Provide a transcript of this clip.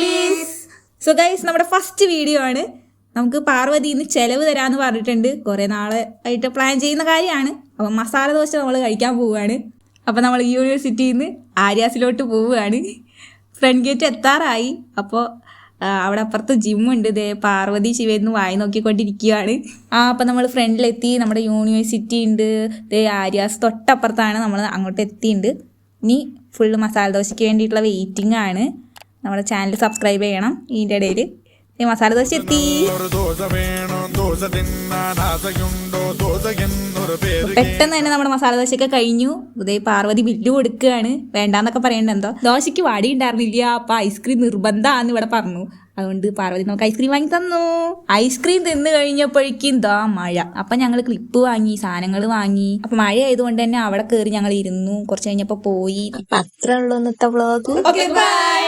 Babies so guys നമ്മുടെ first video ആണ്. നമുക്ക് പാർവതി ഇന്ന് ചെലവ് തരാന്ന് പറഞ്ഞിട്ടുണ്ട്. കുറെ നാളെ ആയിട്ട് പ്ലാൻ ചെയ്യുന്ന കാര്യമാണ്. അപ്പൊ മസാല ദോശ നമ്മൾ കഴിക്കാൻ പോവുകയാണ്. അപ്പൊ നമ്മൾ യൂണിവേഴ്സിറ്റിയിൽ നിന്ന് ആര്യാസിലോട്ട് പോവുകയാണ്. ഫ്രണ്ട് ഗേറ്റ് എത്താറായി. അപ്പോൾ അവിടെ അപ്പുറത്ത് ജിമ്മുണ്ട് ഇതേ പാർവതി ശിവേന്ന് വായി നോക്കിക്കൊണ്ടിരിക്കുകയാണ്. ആ അപ്പം നമ്മൾ ഫ്രണ്ടിലെത്തി നമ്മുടെ യൂണിവേഴ്സിറ്റി ഉണ്ട്. ദേ ആര്യാസ് തൊട്ടപ്പുറത്താണ് നമ്മൾ അങ്ങോട്ട് എത്തിയിട്ടുണ്ട് ഇനി ഫുള്ള് മസാല ദോശയ്ക്ക് വേണ്ടിയിട്ടുള്ള വെയിറ്റിംഗ് ആണ്. നമ്മുടെ ചാനൽ സബ്സ്ക്രൈബ് ചെയ്യണം. ഇതിന്റെ ഇടയിൽ ഈ മസാല ദോശ എത്തി. പെട്ടെന്ന് തന്നെ നമ്മുടെ മസാല ദോശയൊക്കെ കഴിഞ്ഞു. ഉദയ പാർവതി ബില്ല് കൊടുക്കുകയാണ്. വേണ്ടാന്നൊക്കെ പറയേണ്ട എന്തോ? ദോശയ്ക്ക് വാടി ഉണ്ടായിരുന്നില്ല. അപ്പൊ ഐസ്ക്രീം നിർബന്ധമാന്ന് ഇവിടെ പറഞ്ഞു. അതുകൊണ്ട് പാർവതി നമുക്ക് ഐസ്ക്രീം വാങ്ങി തന്നു. ഐസ്ക്രീം തിന്നു കഴിഞ്ഞപ്പോഴേക്കും ദാ മഴ. അപ്പൊ ഞങ്ങൾ ക്ലിപ്പ് വാങ്ങി സാധനങ്ങൾ വാങ്ങി. അപ്പൊ മഴ ആയതുകൊണ്ട് തന്നെ അവിടെ കയറി ഞങ്ങൾ ഇരുന്നു. കുറച്ച് കഴിഞ്ഞപ്പോ പോയി. അപ്പൊ അത്ര ഉള്ളൂ ഇന്നത്തെ വ്ളോഗ് ഓക്കെ ബൈ